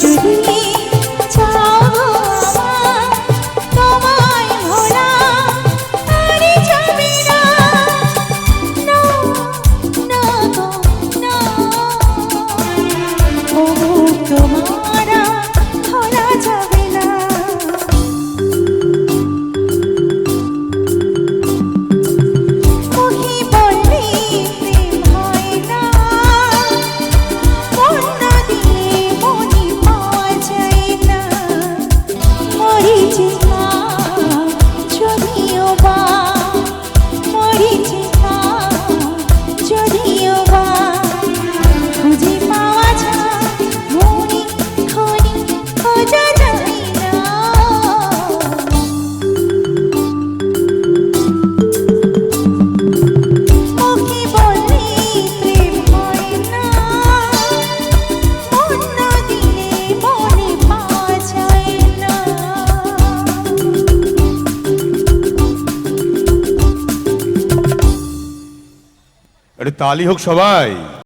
জুড়িয়ে আরে তালি হোক সবাই।